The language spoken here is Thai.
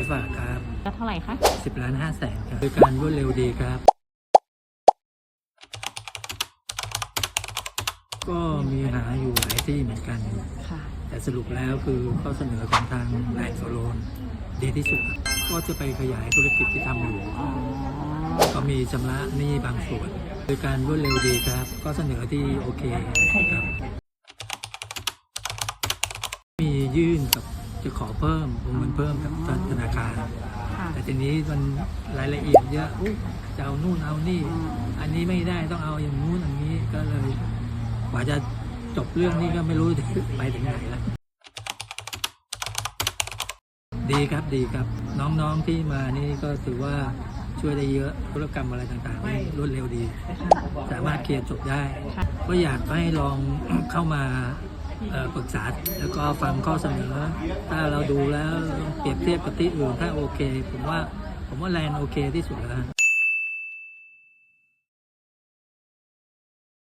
ายฝากครับ แล้วเท่าไหร่คะ10ล้าน5แสนครับโดยการรวดเร็วดีครับ ก็มีหาอยู่หลายที่เหมือนกัน ค่ะ แต่สรุปแล้วคือข้อเสนอของทางแหล่งโซโลนดีที่สุดครับก็จะไปขยายธุรกิจที่ทำอยู่อ๋อก็มีชำระหนี้บางส่วน โดยการรวดเร็วดีครับก็เสนอที่โอเคครับ มียื่นกับ จะขอเพิ่มวงเงินเพิ่มกับธนาคาร ค่ะ แต่ทีนี้มันรายละเอียดเยอะอุ๊ยจะเอานู่นเอานี่อืมอันนี้ไม่ได้ต้องเอาอย่างนู้นอย่างนี้ก็เลยกว่าจะจบเรื่องนี้ก็ไม่รู้ ไปถึงไหนแล้วดีครับดีครับ น้องๆที่มานี่ก็ถือว่าช่วยได้เยอะธุรกรรมอะไรต่างๆนี่รวดเร็วดี สามารถเคลียร์จบได้ค่ะก็อยากให้ลอง เข้ามาเอ่อ ปรึกษาแล้วก็ฟังข้อเสนอ ถ้าเราดูแล้วเปรียบเทียบกับที่อื่นถ้าโอเค ผมว่าผมว่าแลนโอเคที่สุดแล้ว